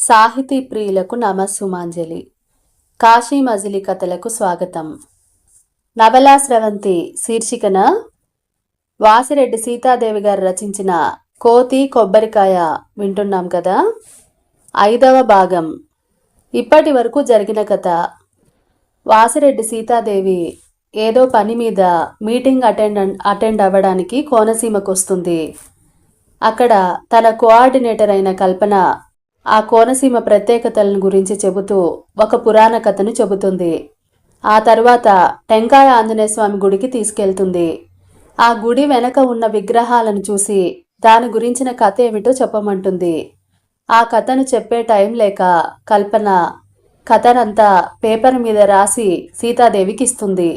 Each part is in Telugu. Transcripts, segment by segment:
సాహితీ ప్రియులకు నమస్సుమాంజలి. కాశీ మజిలీ కథలకు స్వాగతం. నవలా స్రవంతి శీర్షికన వాసిరెడ్డి సీతాదేవి గారు రచించిన కోతి కొబ్బరికాయ వింటున్నాం కదా? ఐదవ భాగం. ఇప్పటి వరకు జరిగిన కథ. వాసిరెడ్డి సీతాదేవి ఏదో పని మీద మీటింగ్ అటెండ్ అటెండ్ అవ్వడానికి కోనసీమకు వస్తుంది అక్కడ తన కోఆర్డినేటర్ అయిన కల్పన ఆ కోనసీమ ప్రత్యేకతలను గురించి చెబుతూ ఒక పురాణ కథను చెబుతుంది. ఆ తర్వాత టెంకాయ ఆంజనేయ స్వామి గుడికి తీసుకెళ్తుంది. ఆ గుడి వెనక ఉన్న విగ్రహాలను చూసి దాని గురించిన కథ ఏమిటో చెప్పమంటుంది. ఆ కథను చెప్పే టైం లేక కల్పన కథనంతా పేపర్ మీద రాసి సీతాదేవికి ఇస్తుంది.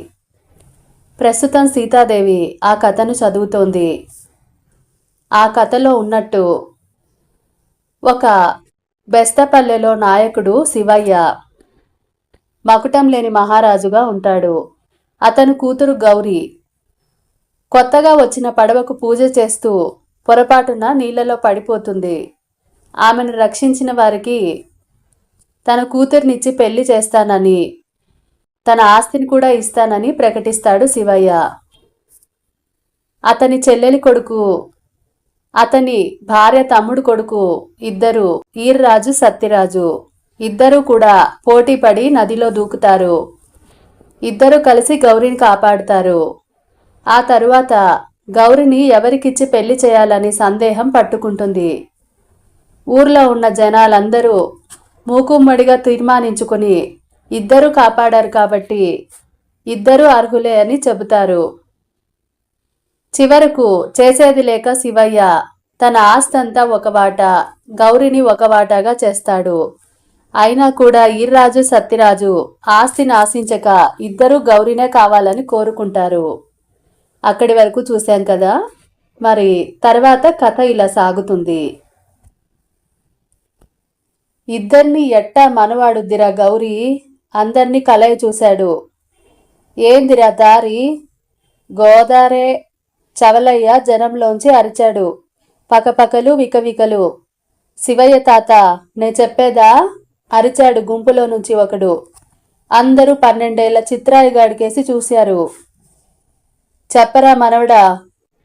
ప్రస్తుతం సీతాదేవి ఆ కథను చదువుతోంది. ఆ కథలో ఉన్నట్టు ఒక బెస్తపల్లెలో నాయకుడు శివయ్య. మకుటం లేని మహారాజుగా ఉంటాడు. అతను కూతురు గౌరి. కొత్తగా వచ్చిన పడవకు పూజ చేస్తూ పొరపాటున నీళ్ళలో పడిపోతుంది. ఆమెను రక్షించిన వారికి తన కూతుర్నిచ్చి పెళ్ళి చేస్తానని తన ఆస్తిని కూడా ఇస్తానని ప్రకటిస్తాడు శివయ్య. అతని చెల్లెలి కొడుకు అతని భార్య తమ్ముడు కొడుకు ఇద్దరు ఈర్రాజు సత్యరాజు. ఇద్దరూ కూడా పోటీపడి నదిలో దూకుతారు. ఇద్దరు కలిసి గౌరిని కాపాడుతారు. ఆ తరువాత గౌరిని ఎవరికిచ్చి పెళ్ళి చేయాలని సందేహం పట్టుకుంటుంది. ఊర్లో ఉన్న జనాలందరూ మూకుమ్మడిగా తీర్మానించుకుని ఇద్దరు కాపాడారు కాబట్టి ఇద్దరు అర్హులే అని చెబుతారు. చివరకు చేసేది లేక శివయ్య తన ఆస్తంతా ఒక వాట గౌరిని ఒక వాటాగా చేస్తాడు. అయినా కూడా ఈర్రాజు సత్యరాజు ఆస్తిని ఆశించక ఇద్దరూ గౌరినే కావాలని కోరుకుంటారు. అక్కడి వరకు చూశాం కదా? మరి తర్వాత కథ ఇలా సాగుతుంది. ఇద్దరిని ఎట్టా మనవాడుద్దిరా గౌరీ? అందర్నీ కలయి చూశాడు. ఏందిరా దారి? గోదారే చవలయ్య జనంలోంచి అరిచాడు. పకపకలు వికవికలు. శివయ్య తాత నే చెప్పేదా? అరిచాడు గుంపులో నుంచి ఒకడు. అందరూ పన్నెండేళ్ళ చిత్రాయి గాడికేసి చూశారు. చెప్పరా మనవడా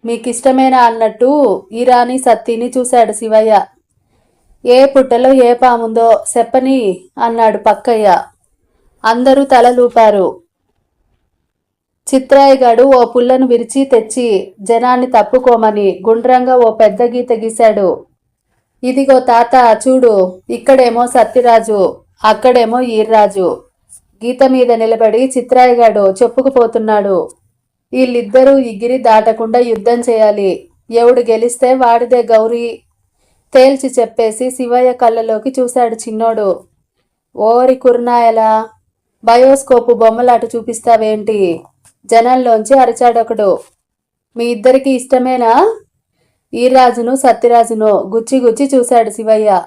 మీకిష్టమేనా అన్నట్టు ఈరాని సత్తిని చూశాడు శివయ్య. ఏ పుట్టలో ఏ పాముందో చెప్పని అన్నాడు పక్కయ్య. అందరూ తలలూపారు. చిత్రాయిగాడు ఓ పుల్లను విరిచి తెచ్చి జనాన్ని తప్పుకోమని గుండ్రంగా ఓ పెద్ద గీత గీశాడు. ఇదిగో తాత చూడు ఇక్కడేమో సత్యరాజు అక్కడేమో ఈర్రాజు. గీత మీద నిలబడి చిత్రాయిగాడు చెప్పుకుపోతున్నాడు. వీళ్ళిద్దరూ ఈ గిరి దాటకుండా యుద్ధం చేయాలి. ఎవడు గెలిస్తే వాడిదే గౌరీ. తేల్చి చెప్పేసి శివయ్య కళ్ళలోకి చూశాడు చిన్నోడు. ఓరి కుర్నాయలా బయోస్కోపు బొమ్మలాట చూపిస్తావేంటి? జనంలోంచి అరిచాడొకడు. మీ ఇద్దరికి ఇష్టమేనా? ఈరాజును సత్యరాజును గుచ్చి గుచ్చి చూశాడు శివయ్య.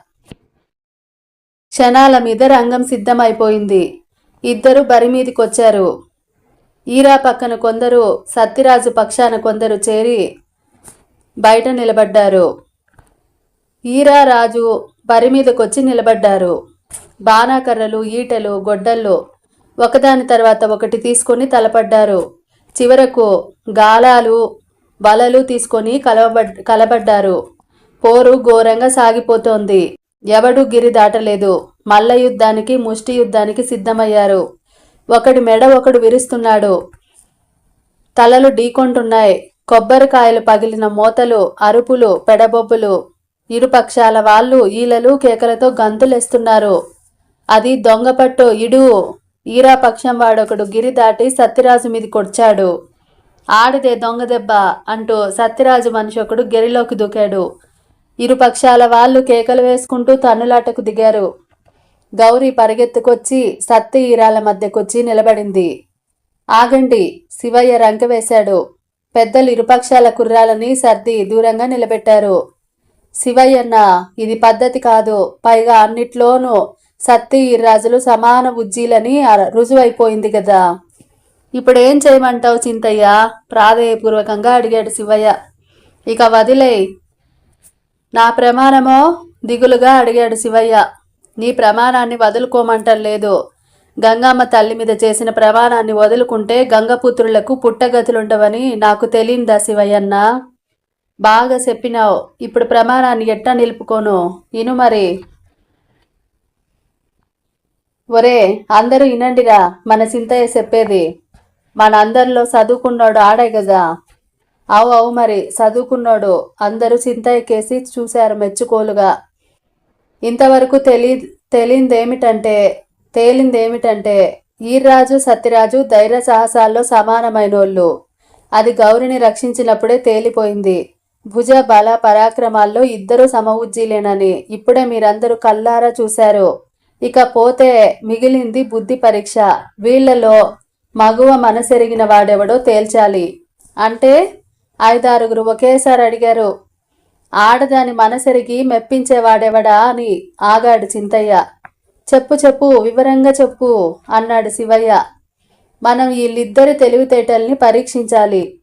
క్షణాల మీద రంగం సిద్ధమైపోయింది. ఇద్దరు బరి మీదికొచ్చారు. ఈరా పక్కన కొందరు సత్యరాజు పక్షాన కొందరు చేరి బయట నిలబడ్డారు. ఈరా రాజు బరి మీదకొచ్చి నిలబడ్డారు. బాణాకర్రలు ఈటలు గొడ్డళ్ళు ఒకదాని తర్వాత ఒకటి తీసుకొని తలపడ్డారు. చివరకు గాలాలు వలలు తీసుకొని కలవబడ్ కలబడ్డారు. పోరు ఘోరంగా సాగిపోతోంది. ఎవడు గిరి దాటలేదు. మల్ల యుద్ధానికి ముష్టి యుద్ధానికి సిద్ధమయ్యారు. ఒకడి మెడ ఒకడు విరుస్తున్నాడు. తలలు ఢీకొంటున్నాయి కొబ్బరికాయలు పగిలిన మూతలు అరుపులు పెడబొబ్బులు. ఇరుపక్షాల వాళ్ళు ఈలలు కేకలతో గంతులేస్తున్నారు. అది దొంగపట్టు ఇడు. ఈరా పక్షం వాడొకడు గిరి దాటి సత్యరాజు మీది కొడ్చాడు ఆడిదే దొంగ దెబ్బ అంటూ సత్యరాజు మనిషి ఒకడు గిరిలోకి దూకాడు. ఇరుపక్షాల వాళ్ళు కేకలు వేసుకుంటూ తన్నులాటకు దిగారు. గౌరీ పరిగెత్తుకొచ్చి సత్తి ఈరాల మధ్యకొచ్చి నిలబడింది. ఆగండి శివయ్య రంక వేశాడు. పెద్దలు ఇరుపక్షాల కుర్రాలని సర్ది దూరంగా నిలబెట్టారు. శివయ్యన్న ఇది పద్ధతి కాదు. పైగా అన్నిట్లోనూ సత్తి రాజులు సమాన ఉజ్జీలని అర- రుజువైపోయింది కదా ఇప్పుడు ఏం చేయమంటావు చింతయ్య? ప్రాధేయపూర్వకంగా అడిగాడు శివయ్య. ఇక వదిలేయ్ నా ప్రమాణమో? దిగులుగా అడిగాడు శివయ్య. నీ ప్రమాణాన్ని వదులుకోమంటం లేదు. గంగమ్మ తల్లి మీద చేసిన ప్రమాణాన్ని వదులుకుంటే గంగపుత్రులకు పుట్టగతులుండవని నాకు తెలియందా శివయ్యన్న? బాగా చెప్పినావు. ఇప్పుడు ప్రమాణాన్ని ఎట్టా నిలుపుకోను? ఇను మరి. ఒరే అందరూ వినండిరా మన చింతయ్య చెప్పేది. మనందరిలో చదువుకున్నాడు ఆడే కదా అవు అవు మరి చదువుకున్నాడు అందరూ చింతయ్య కేసి చూశారు మెచ్చుకోలుగా. ఇంతవరకు తెలి తెలియందేమిటంటే తేలిందేమిటంటే ఈర్రాజు సత్యరాజు ధైర్య సాహసాల్లో సమానమైనోళ్ళు. అది గౌరిని రక్షించినప్పుడే తేలిపోయింది. భుజ బల పరాక్రమాల్లో ఇద్దరూ సమవుజ్జీలేనని ఇప్పుడే మీరందరూ కల్లారా చూశారు. ఇక పోతే మిగిలింది బుద్ధి పరీక్ష. వీళ్ళలో మగువ మనసెరిగిన వాడెవడో తేల్చాలి. అంటే ఐదారుగురు ఒకేసారి అడిగారు ఆడదాని మనసెరిగి మెప్పించేవాడెవడా అని ఆగాడు చింతయ్య. చెప్పు చెప్పు వివరంగా చెప్పు అన్నాడు శివయ్య. మనం వీళ్ళిద్దరి తెలివితేటల్ని పరీక్షించాలి.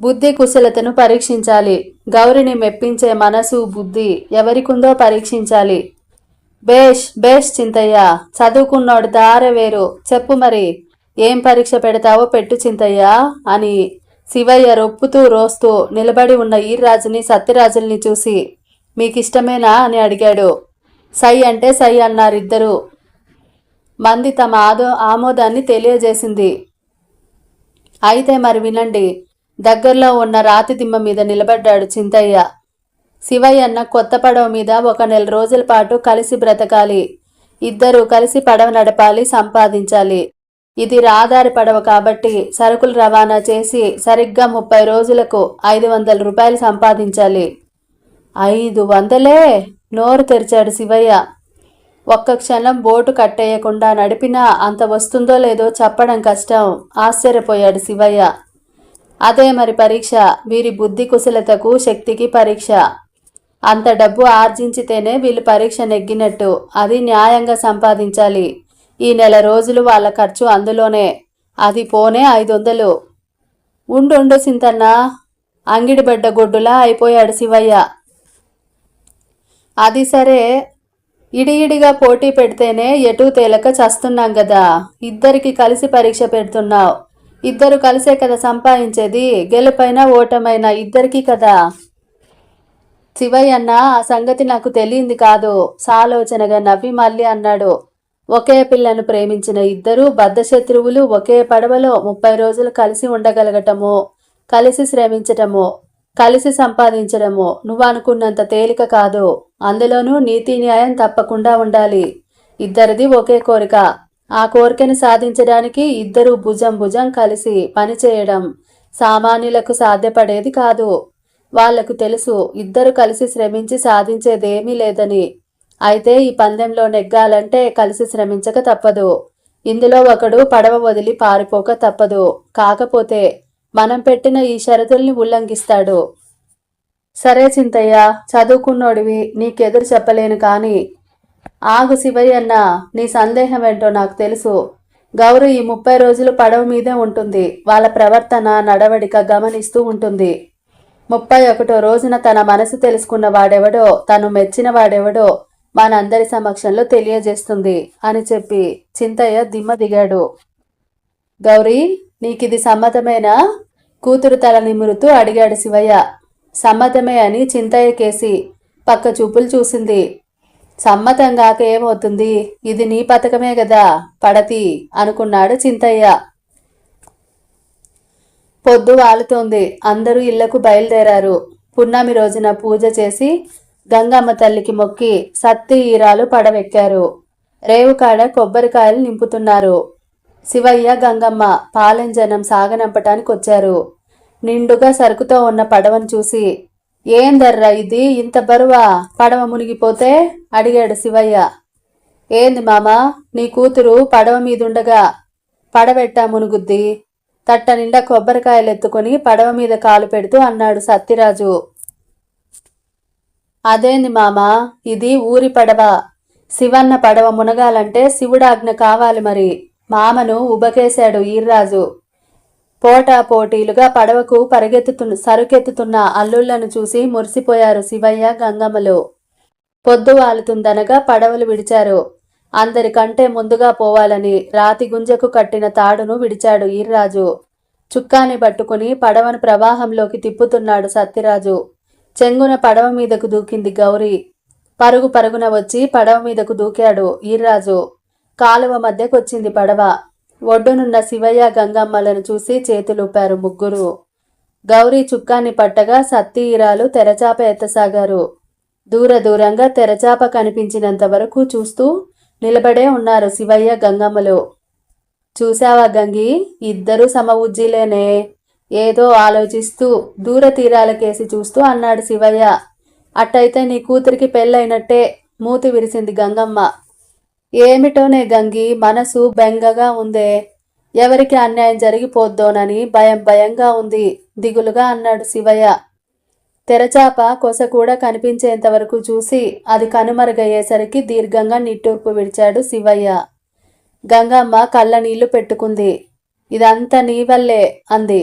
బుద్ధి కుశలతను పరీక్షించాలి. గౌరిని మెప్పించే మనసు బుద్ధి ఎవరికుందో పరీక్షించాలి. బేష్ బేష్ చింతయ్య చదువుకున్నోడు దారే వేరు. చెప్పు మరి ఏం పరీక్ష పెడతావో పెట్టు చింతయ్య అని శివయ్య రొప్పుతూ రోస్తూ నిలబడి ఉన్న ఈర్రాజుని సత్యరాజుల్ని చూసి మీకిష్టమేనా? అని అడిగాడు. సై అంటే సై అన్నారిద్దరూ. మంది తమ ఆదో ఆమోదాన్ని తెలియజేసింది. అయితే మరి వినండి దగ్గరలో ఉన్న రాతి దిమ్మ మీద నిలబడ్డాడు చింతయ్య. శివయ్యన్న కొత్త పడవ మీద ఒక నెల రోజుల పాటు కలిసి బ్రతకాలి. ఇద్దరూ కలిసి పడవ నడపాలి సంపాదించాలి. ఇది రాదారి పడవ కాబట్టి సరుకులు రవాణా చేసి సరిగ్గా ముప్పై రోజులకు ఐదు వందల రూపాయలు సంపాదించాలి. ఐదు వందలే? నోరు తెరిచాడు శివయ్య. ఒక్క క్షణం బోటు కట్టేయకుండా నడిపినా అంత వస్తుందో లేదో చెప్పడం కష్టం. ఆశ్చర్యపోయాడు శివయ్య. అదే మరి పరీక్ష. వీరి బుద్ధి కుశలతకు శక్తికి పరీక్ష. అంత డబ్బు ఆర్జించితేనే వీళ్ళు పరీక్ష నెగ్గినట్టు. అది న్యాయంగా సంపాదించాలి. ఈ నెల రోజులు వాళ్ళ ఖర్చు అందులోనే. అది పోనే ఐదు వందలు ఉండు సింతన్న. అంగిడిబడ్డ గొడ్డులా అయిపోయాడు శివయ్య. అది సరే. ఇడిగా పోటీ పెడితేనే ఎటూ తేలక చస్తున్నాం కదా ఇద్దరికి కలిసి పరీక్ష పెడుతున్నావు. ఇద్దరు కలిసే కదా సంపాదించేది. గెలుపైనా ఓటమైనా ఇద్దరికీ కదా. శివయ్యన్న ఆ సంగతి నాకు తెలియంది కాదు. సాలోచనగా నవ్వి మళ్ళీ అన్నాడు. ఒకే పిల్లను ప్రేమించిన ఇద్దరు బద్ధశత్రువులు ఒకే పడవలో ముప్పై రోజులు కలిసి ఉండగలగటము కలిసి శ్రమించటము కలిసి సంపాదించడము నువ్వు అనుకున్నంత తేలిక కాదు. అందులోనూ నీతి న్యాయం తప్పకుండా ఉండాలి. ఇద్దరిది ఒకే కోరిక. ఆ కోరికను సాధించడానికి ఇద్దరు భుజం భుజం కలిసి పనిచేయడం సామాన్యులకు సాధ్యపడేది కాదు. వాళ్ళకు తెలుసు ఇద్దరు కలిసి శ్రమించి సాధించేదేమీ లేదని. అయితే ఈ పందెంలో నెగ్గాలంటే కలిసి శ్రమించక తప్పదు. ఇందులో ఒకడు పడవ వదిలి పారిపోక తప్పదు. కాకపోతే మనం పెట్టిన ఈ షరతుల్ని ఉల్లంఘిస్తాడు. సరే చింతయ్య చదువుకున్నోడివి నీకెదురు చెప్పలేను కాని. ఆగు శివయ్యన్న నీ సందేహం ఏంటో నాకు తెలుసు. గౌరు ఈ ముప్పై రోజులు పడవ మీదే ఉంటుంది. వాళ్ళ ప్రవర్తన నడవడిక గమనిస్తూ ఉంటుంది. ముప్పై ఒకటో రోజున తన మనసు తెలుసుకున్న వాడెవడో తను మెచ్చిన వాడెవడో మనందరి సమక్షంలో తెలియజేస్తుంది అని చెప్పి చింతయ్య దిమ్మ దిగాడు. గౌరీ నీకిది సమ్మతమేనా? కూతురు తల నిమురుతూ అడిగాడు శివయ్య. సమ్మతమే అని చింతయ్య కేసి పక్క చూపులు చూసింది. సమ్మతం కాక ఏమవుతుంది? ఇది నీ పథకమే కదా పడతి అనుకున్నాడు చింతయ్య. పొద్దు వాలుతోంది. అందరూ ఇళ్ళకు బయలుదేరారు. పున్నమి రోజున పూజ చేసి గంగమ్మ తల్లికి మొక్కి సత్తి ఈరాలు పడవెక్కారు. రేవుకాడ కొబ్బరికాయలు నింపుతున్నారు. శివయ్య గంగమ్మ పాలెంజనం సాగనంపటానికి వచ్చారు. నిండుగా సరుకుతో ఉన్న పడవను చూసి ఏందర్రా ఇది? ఇంత బరువా? పడవ మునిగిపోతే? అడిగాడు శివయ్య. ఏంది మామ? నీ కూతురు పడవ మీదుండగా పడవెట్టా మునుగుద్ది? తట్ట నిండా కొబ్బరికాయలు ఎత్తుకొని పడవ మీద కాలు పెడుతూ అన్నాడు సత్యరాజు. అదేంది మామా ఇది ఊరి పడవ. శివన్న పడవ మునగాలంటే శివుడాజ్ఞ కావాలి మరి. మామను ఉబకేశాడు ఈర్రాజు. పోటా పోటీలుగా పడవకు పరిగెత్తుతున్న సరుకెత్తుతున్న అల్లుళ్ళను చూసి మురిసిపోయారు శివయ్య గంగమ్మలు. పొద్దు వాలుతుందనగా పడవలు విడిచారు. అందరికంటే ముందుగా పోవాలని రాతి గుంజకు కట్టిన తాడును విడిచాడు ఈర్రాజు. చుక్కాని పట్టుకుని పడవను ప్రవాహంలోకి తిప్పుతున్నాడు సత్యరాజు. చెంగున పడవ మీదకు దూకింది గౌరీ. పరుగు పరుగున వచ్చి పడవ మీదకు దూకాడు ఈర్రాజు. కాలువ మధ్యకొచ్చింది పడవ. ఒడ్డునున్న శివయ్య గంగమ్మలను చూసి చేతులూపారు ముగ్గురు. గౌరీ చుక్కాన్ని పట్టగా సత్తి ఈరాలు తెరచాప ఎత్తసాగారు. దూర దూరంగా తెరచాప కనిపించినంత వరకు చూస్తూ నిలబడే ఉన్నారు. శివయ్య గంగమ్మలు. చూశావా గంగి? ఇద్దరూ సమ ఉజ్జీలేనే ఏదో ఆలోచిస్తూ దూర తీరాలకేసి చూస్తూ అన్నాడు శివయ్య. అట్టయితే నీ కూతురికి పెళ్ళైనట్టే మూతి విరిసింది గంగమ్మ. ఏమిటోనే గంగి? మనసు బెంగగా ఉందే. ఎవరికి అన్యాయం జరిగిపోద్దోనని భయం భయంగా ఉంది. దిగులుగా అన్నాడు శివయ్య. తెరచాప కొస కూడా కనిపించేంత వరకు చూసి అది కనుమరుగయ్యేసరికి దీర్ఘంగా నిట్టూర్పు విడిచాడు శివయ్య. గంగమ్మ కళ్ళ నీళ్ళు పెట్టుకుంది. ఇదంతా నీ వల్లే అంది.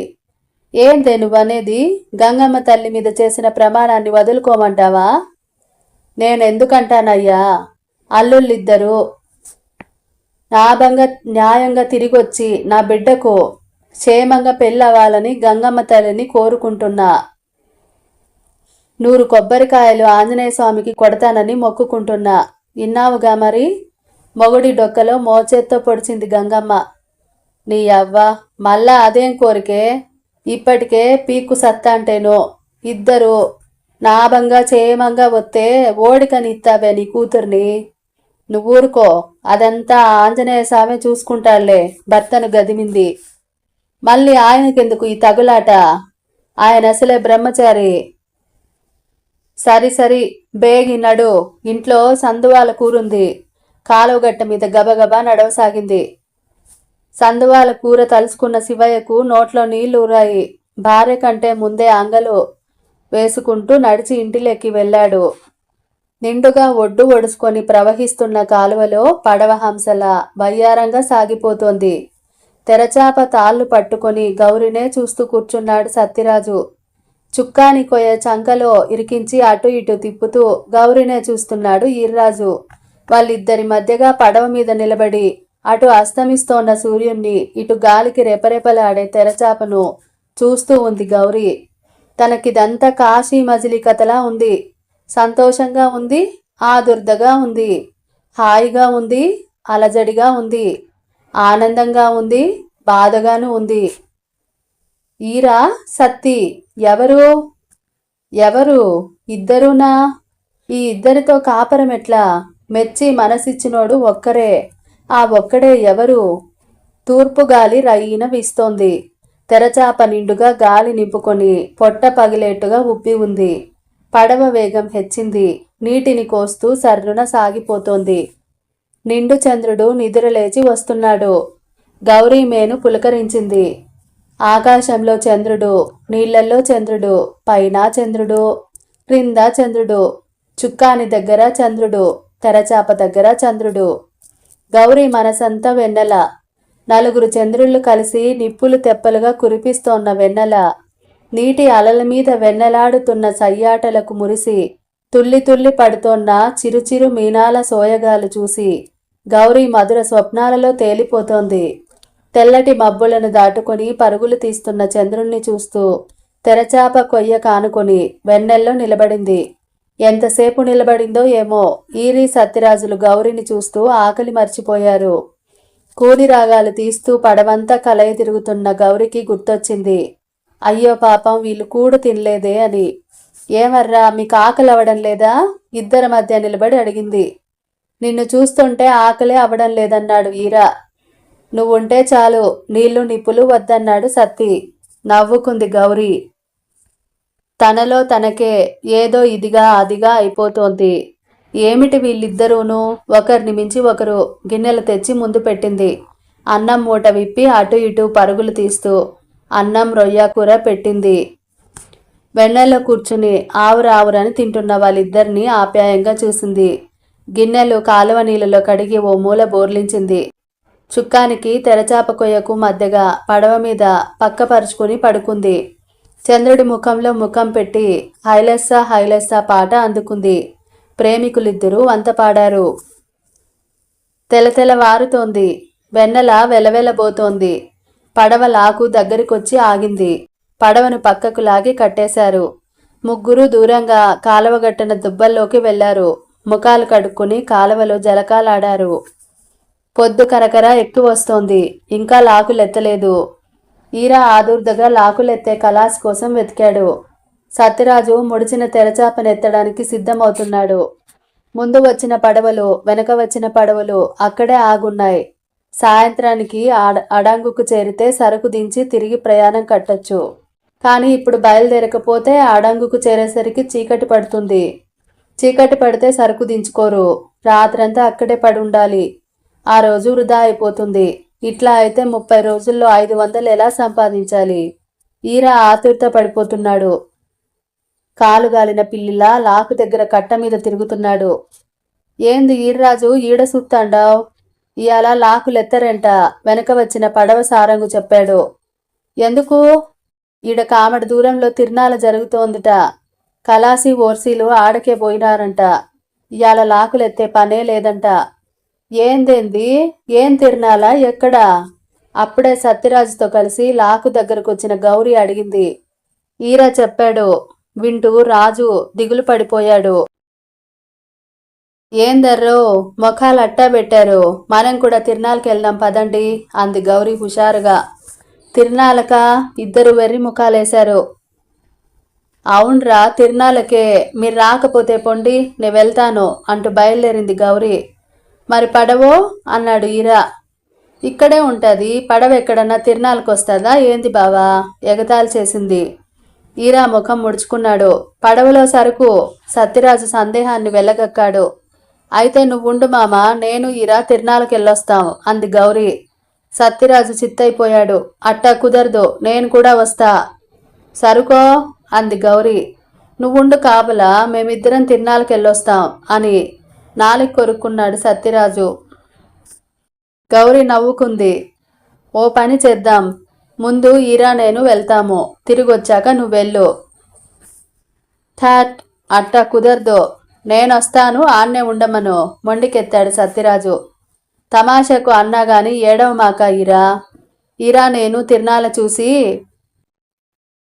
ఏందే నువ్వనేది? గంగమ్మ తల్లి మీద చేసిన ప్రమాణాన్ని వదులుకోమంటావా? నేనెందుకంటానయ్యా? అల్లుళ్ళిద్దరూ నాభంగా న్యాయంగా తిరిగొచ్చి నా బిడ్డకు క్షేమంగా పెళ్ళవ్వాలని గంగమ్మ తల్లిని కోరుకుంటున్నా. నూరు కొబ్బరికాయలు ఆంజనేయ స్వామికి కొడతానని మొక్కుకుంటున్నా. విన్నావుగా మరి? మొగుడి డొక్కలో మోచేత్తో పొడిచింది గంగమ్మ. నీ అవ్వ మళ్ళా అదేం కోరికే? ఇప్పటికే పీక్కు సత్తాంటేనో ఇద్దరు నాభంగా చేయమంగా వస్తే ఓడికని ఇస్తావే నీ కూతుర్ని. నువ్వు ఊరుకో అదంతా ఆంజనేయ స్వామి చూసుకుంటాడులే భర్తను గదిమింది. మళ్ళీ ఆయనకెందుకు ఈ తగులాట? ఆయన అసలే బ్రహ్మచారి. సరి సరి బేగి ఇంట్లో సందువాల కూరుంది. కాలువగట్ట మీద గబగబా నడవసాగింది. సందువాల కూర తలుసుకున్న శివయ్యకు నోట్లో నీళ్ళు ఊరాయి. భార్య కంటే ముందే అంగలు వేసుకుంటూ నడిచి ఇంటిలోకి వెళ్ళాడు. నిండుగా ఒడ్డు ఒడుసుకొని ప్రవహిస్తున్న కాలువలో పడవ హంసల వయ్యారంగా సాగిపోతోంది. తెరచాప తాళ్ళు పట్టుకొని గౌరినే చూస్తూ కూర్చున్నాడు సత్యరాజు. చుక్కాని కొయ్య చంకలో ఇరికించి అటు ఇటు తిప్పుతూ గౌరినే చూస్తున్నాడు ఈర్రాజు. వాళ్ళిద్దరి మధ్యగా పడవ మీద నిలబడి అటు అస్తమిస్తోన్న సూర్యుణ్ణి ఇటు గాలికి రెపరెపలాడే తెరచాపను చూస్తూ ఉంది గౌరీ. తనకిదంతా కాశీ మజిలీ కథలా ఉంది. సంతోషంగా ఉంది ఆదుర్దగా ఉంది. హాయిగా ఉంది అలజడిగా ఉంది. ఆనందంగా ఉంది బాధగాను ఉంది. ఈరా సత్తి. ఎవరు? ఎవరు? ఇద్దరునా? ఈ ఇద్దరితో కాపరం ఎట్లా? మెచ్చి మనసిచ్చినోడు ఒక్కరే. ఆ ఒక్కడే ఎవరు? తూర్పు గాలి రయ్యిన వీస్తోంది. తెరచాప నిండుగా గాలి నింపుకొని పొట్ట పగిలేట్టుగా ఉబ్బి ఉంది. పడవ వేగం హెచ్చింది. నీటిని కోస్తూ సర్రున సాగిపోతోంది. నిండు చంద్రుడు నిద్రలేచి వస్తున్నాడు. గౌరీ మేను పులకరించింది. ఆకాశంలో చంద్రుడు నీళ్ళలో చంద్రుడు పైన చంద్రుడు క్రింద చంద్రుడు చుక్కాని దగ్గర చంద్రుడు తెరచాప దగ్గర చంద్రుడు. గౌరీ మనసంతా వెన్నెల. నలుగురు చంద్రుళ్ళు కలిసి నిప్పులు తెప్పలుగా కురిపిస్తోన్న వెన్నెల. నీటి అలల మీద వెన్నెలాడుతున్న సయ్యాటలకు మురిసి తుల్లి తుల్లి పడుతోన్న చిరుచిరు మీనాల సోయగాలు చూసి గౌరీ మధుర స్వప్నాలలో తేలిపోతోంది. తెల్లటి మబ్బులను దాటుకొని పరుగులు తీస్తున్న చంద్రుణ్ణి చూస్తూ తెరచాప కొయ్య కానుకొని వెన్నెల్లో నిలబడింది. ఎంతసేపు నిలబడిందో ఏమో ఈరి సత్యరాజులు గౌరిని చూస్తూ ఆకలి మర్చిపోయారు. కూని రాగాలు తీస్తూ పడవంతా కలయ తిరుగుతున్న గౌరికి గుర్తొచ్చింది. అయ్యో పాపం వీళ్ళు కూడు తినలేదే అని. ఏమర్రా మీకు ఆకలి అవ్వడం లేదా? ఇద్దరి మధ్య నిలబడి అడిగింది. నిన్ను చూస్తుంటే ఆకలే అవ్వడం లేదన్నాడు ఈరా. నువ్వుంటే చాలు నీళ్ళు నిప్పులు వద్దన్నాడు సత్తి. నవ్వుకుంది గౌరీ. తనలో తనకే ఏదో ఇదిగా అదిగా అయిపోతోంది. ఏమిటి వీళ్ళిద్దరూను? ఒకరిని మించి ఒకరు గిన్నెలు తెచ్చి ముందు పెట్టింది. అన్నం మూట విప్పి అటు ఇటు పరుగులు తీస్తూ అన్నం రొయ్య కూర పెట్టింది. వెన్నెల్లో కూర్చుని ఆవురావురని తింటున్న వాళ్ళిద్దరిని ఆప్యాయంగా చూసింది. గిన్నెలు కాలువ నీళ్ళలో కడిగి ఓ మూల బోర్లించింది. చుక్కానికి తెరచాప కొయ్యకు మధ్యగా పడవ మీద పక్కపరుచుకుని పడుకుంది. చంద్రుడి ముఖంలో ముఖం పెట్టి హైలస్సా హైలస్సా పాట అందుకుంది. ప్రేమికులిద్దరూ వంత పాడారు. తెలతెలవారుతోంది వెన్నెల వెలవెలబోతోంది. పడవ లాకు దగ్గరికొచ్చి ఆగింది. పడవను పక్కకు లాగి కట్టేశారు. ముగ్గురు దూరంగా కాలవగట్టిన దుబ్బల్లోకి వెళ్ళారు. ముఖాలు కడుక్కుని కాలవలో జలకాలాడారు. పొద్దు కరకర ఎక్కువ వస్తోంది ఇంకా లాకులెత్తలేదు. ఈరా ఆదుర్దగా లాకులెత్తే కలాస్ కోసం వెతికాడు. సత్యరాజు ముడిచిన తెరచాపనెత్తడానికి సిద్ధమవుతున్నాడు. ముందు వచ్చిన పడవలు వెనక వచ్చిన పడవలు అక్కడే ఆగున్నాయి. సాయంత్రానికి ఆడ అడంగుకు చేరితే సరుకు దించి తిరిగి ప్రయాణం కట్టొచ్చు. కానీ ఇప్పుడు బయలుదేరకపోతే అడంగుకు చేరేసరికి చీకటి పడుతుంది. చీకటి పడితే సరుకు దించుకోరు. రాత్రంతా అక్కడే పడి ఉండాలి ఆ రోజు వృధా అయిపోతుంది. ఇట్లా అయితే ముప్పై రోజుల్లో ఐదు వందలు ఎలా సంపాదించాలి? ఈరా ఆతురత పడిపోతున్నాడు. కాలుగాలిన పిల్లిలా లాకు దగ్గర కట్ట మీద తిరుగుతున్నాడు. ఏంది ఈర్రాజు ఈడ సూత్తాండావ్? ఇయాల లాకులెత్తరంట వెనక వచ్చిన పడవ సారంగు చెప్పాడు. ఎందుకు? ఈడ కామడి దూరంలో తిరణాల జరుగుతోందిట. కలాసి ఓర్సీలు ఆడకే పోయినారంట. ఇయాల లాకులెత్తే పనే లేదంట. ఏందేంది? ఏం తిరణాలా ఎక్కడా? అప్పుడే సత్యరాజుతో కలిసి లాకు దగ్గరకు వచ్చిన గౌరీ అడిగింది. ఈరా చెప్పాడు. వింటూ రాజు దిగులు పడిపోయాడు. ఏందర్రో ముఖాలు అట్టా పెట్టారు. మనం కూడా తిరునాళ్ళకి వెళ్దాం పదండి అంది గౌరీ హుషారుగా. తిరునాళ్ళక? ఇద్దరు వెర్రి ముఖాలేశారు. అవునరా తిరునాళ్ళకే. మీరు రాకపోతే పొండి నేను వెళ్తాను అంటూ బయలుదేరింది గౌరీ. మరి పడవో? అన్నాడు ఈరా. ఇక్కడే ఉంటుంది. పడవ ఎక్కడన్నా తిరణాలకు వస్తుందా ఏంది బావా? ఎగతాళి చేసింది. ఈరా ముఖం ముడుచుకున్నాడు. పడవలో సరుకు. సత్యరాజు సందేహాన్ని వెళ్ళగక్కాడు అయితే నువ్వుండు మామ నేను ఈరా తిరణాలకు వెళ్ళొస్తాం అంది గౌరీ. సత్యరాజు చిత్తైపోయాడు. అట్టా కుదరదు నేను కూడా వస్తా. సరుకో అంది గౌరీ. నువ్వుండు కాబలా మేమిద్దరం తిరణాలకు వెళ్ళొస్తాం అని నాలుగు కొరుక్కున్నాడు సత్యరాజు. గౌరీ నవ్వుకుంది. ఓ పని చేద్దాం. ముందు ఈరా నేను వెళ్తాము. తిరిగొచ్చాక నువ్వెళ్ళు. థాట్ అట్టా కుదరదు. నేనొస్తాను ఆన్నే ఉండమను మొండికెత్తాడు సత్యరాజు. తమాషకు అన్నా గాని ఏడవ మాక ఈరా. ఈరా నేను తిరణాల చూసి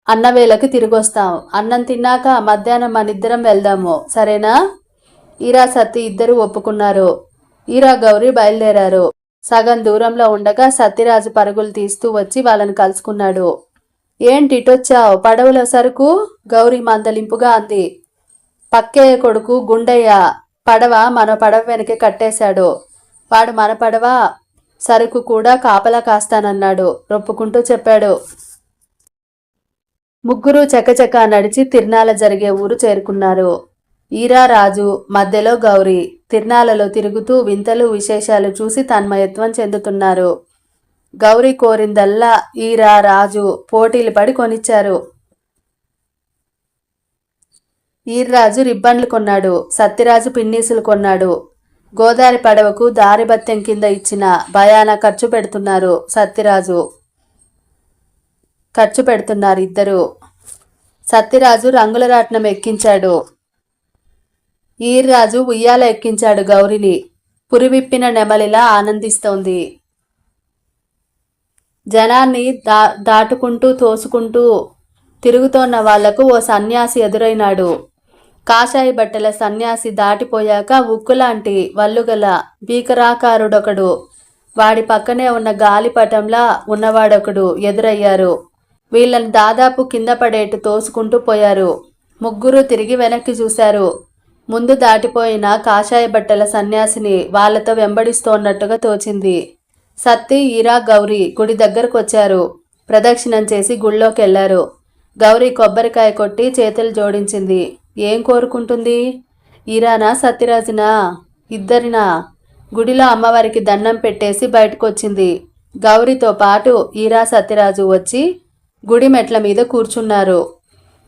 అన్నవేళకి తిరిగొస్తాం. అన్నం తిన్నాక మధ్యాహ్నం మనిద్దరం వెళ్దాము. సరేనా? ఈరా సత్తి ఇద్దరు ఒప్పుకున్నారు. ఈరా గౌరీ బయలుదేరారు. సగం దూరంలో ఉండగా సత్యరాజు పరుగులు తీస్తూ వచ్చి వాళ్ళని కలుసుకున్నాడు. ఏంటిటొచ్చావు పడవలో సరుకు? గౌరీ మందలింపుగా అంది. పక్కే కొడుకు గుండయ్య పడవ మన పడవ వెనకే కట్టేశాడు. వాడు మన పడవ సరుకు కూడా కాపలా కాస్తానన్నాడు రొప్పుకుంటూ చెప్పాడు. ముగ్గురు చకచక నడిచి తిరునాల జరిగే ఊరు చేరుకున్నారు. ఈరా రాజు మధ్యలో గౌరీ తిరణాలలో తిరుగుతూ వింతలు విశేషాలు చూసి తన్మయత్వం చెందుతున్నారు. గౌరీ కోరిందల్లా ఈరా రాజు పోటీలు పడి కొనిచ్చారు. ఈర్రాజు రిబ్బన్లు కొన్నాడు సత్యరాజు పిన్నీసులు కొన్నాడు. గోదావరి పడవకు దారి కింద ఇచ్చిన భయాన ఖర్చు పెడుతున్నారు సత్యరాజు. ఖర్చు పెడుతున్నారు ఇద్దరు. సత్యరాజు రంగుల రాట్నం ఎక్కించాడు. ఈర్రాజు ఉయ్యాల ఎక్కించాడు గౌరిని. పురివిప్పిన నెమలిలా ఆనందిస్తోంది. జనాన్ని దా దాటుకుంటూ తోసుకుంటూ తిరుగుతోన్న వాళ్ళకు ఓ సన్యాసి ఎదురైనాడు. కాషాయి బట్టల సన్యాసి దాటిపోయాక ఉక్కులాంటి వల్లుగల భీకరాకారుడొకడు వాడి పక్కనే ఉన్న గాలిపటంలా ఉన్నవాడొకడు ఎదురయ్యారు. వీళ్ళని దాదాపు కింద పడేట్టు తోసుకుంటూ పోయారు. ముగ్గురు తిరిగి వెనక్కి చూశారు. ముందు దాటిపోయిన కాషాయ బట్టల సన్యాసిని వాళ్ళతో వెంబడిస్తోన్నట్టుగా తోచింది. సత్తి ఈరా గౌరీ గుడి దగ్గరకు వచ్చారు ప్రదక్షిణం చేసి గుళ్ళోకెళ్ళారు. గౌరీ కొబ్బరికాయ కొట్టి చేతులు జోడించింది. ఏం కోరుకుంటుంది? ఈరానా సత్యరాజునా? ఇద్దరినా? గుడిలో అమ్మవారికి దండం పెట్టేసి బయటకొచ్చింది. గౌరీతో పాటు ఈరా సత్యరాజు వచ్చి గుడి మెట్ల మీద కూర్చున్నారు.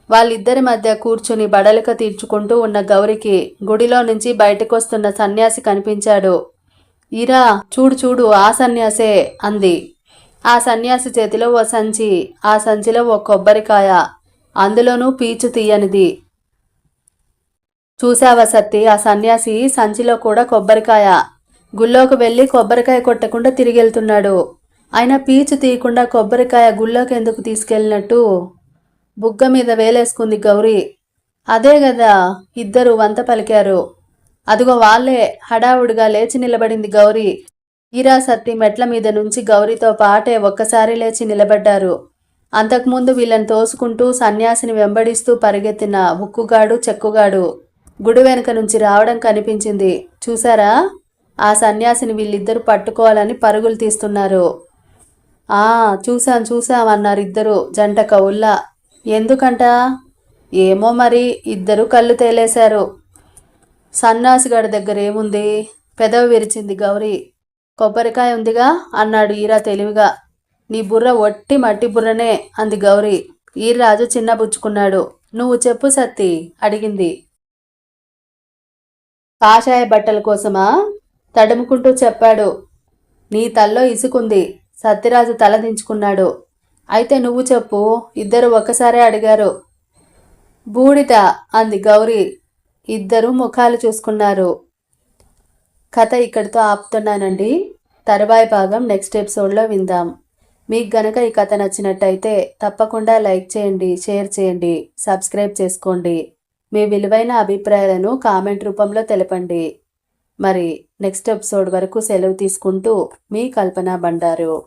వాళ్ళిద్దరి మధ్య కూర్చుని బడలిక తీర్చుకుంటూ ఉన్న గౌరికి గుడిలో నుంచి బయటకొస్తున్న సన్యాసి కనిపించాడు. ఇరా చూడు చూడు ఆ సన్యాసే అంది. ఆ సన్యాసి చేతిలో ఓ సంచి ఆ సంచిలో ఓ కొబ్బరికాయ అందులోనూ పీచు తీయనిది. చూశావా సత్తి ఆ సన్యాసి సంచిలో కూడా కొబ్బరికాయ. గుళ్ళోకి వెళ్ళి కొబ్బరికాయ కొట్టకుండా తిరిగి వెళ్తున్నాడు ఆయన పీచు తీయకుండా కొబ్బరికాయ గుళ్ళోకి ఎందుకు తీసుకెళ్ళినట్టు? బుగ్గ మీద వేలేసుకుంది గౌరీ. అదే కదా ఇద్దరు వంత పలికారు. అదిగో వాళ్ళే హడావుడిగా లేచి నిలబడింది గౌరీ. ఈరా సత్తి మెట్ల మీద నుంచి గౌరీతో పాటే ఒక్కసారి లేచి నిలబడ్డారు. అంతకుముందు వీళ్ళని తోసుకుంటూ సన్యాసిని వెంబడిస్తూ పరిగెత్తిన ఉక్కుగాడు చెక్కుగాడు గుడి వెనుక నుంచి రావడం కనిపించింది. చూసారా ఆ సన్యాసిని వీళ్ళిద్దరూ పట్టుకోవాలని పరుగులు తీస్తున్నారు. ఆ చూశాం చూశాం అన్నారు ఇద్దరు జంట కవుల్లా ఎందుకంట? ఏమో మరి ఇద్దరు కళ్ళు తేలేశారు. సన్నాసిగాడి దగ్గర ఏముంది? పెదవి విరిచింది గౌరీ. కొబ్బరికాయ ఉందిగా? అన్నాడు ఈరా తెలివిగా. నీ బుర్ర ఒట్టి మట్టి బుర్రనే అంది గౌరీ. చిన్న చిన్నబుచ్చుకున్నాడు నువ్వు చెప్పు సత్తి అడిగింది. కాషాయ బట్టల కోసమా? తడుముకుంటూ చెప్పాడు. నీ తల్లో ఇసుకుంది. సత్యరాజు తల దించుకున్నాడు. అయితే నువ్వు చెప్పు ఇద్దరు ఒక్కసారే అడిగారు. బూడిద అంది గౌరీ. ఇద్దరు ముఖాలు చూసుకున్నారు. కథ ఇక్కడితో ఆపుతున్నానండి. తరువాయి భాగం నెక్స్ట్ ఎపిసోడ్లో విందాం. మీకు గనక ఈ కథ నచ్చినట్టయితే తప్పకుండా లైక్ చేయండి షేర్ చేయండి సబ్స్క్రైబ్ చేసుకోండి. మీ విలువైన అభిప్రాయాలను కామెంట్ రూపంలో తెలపండి. మరి నెక్స్ట్ ఎపిసోడ్ వరకు సెలవు తీసుకుంటూ మీ కల్పన బండారు.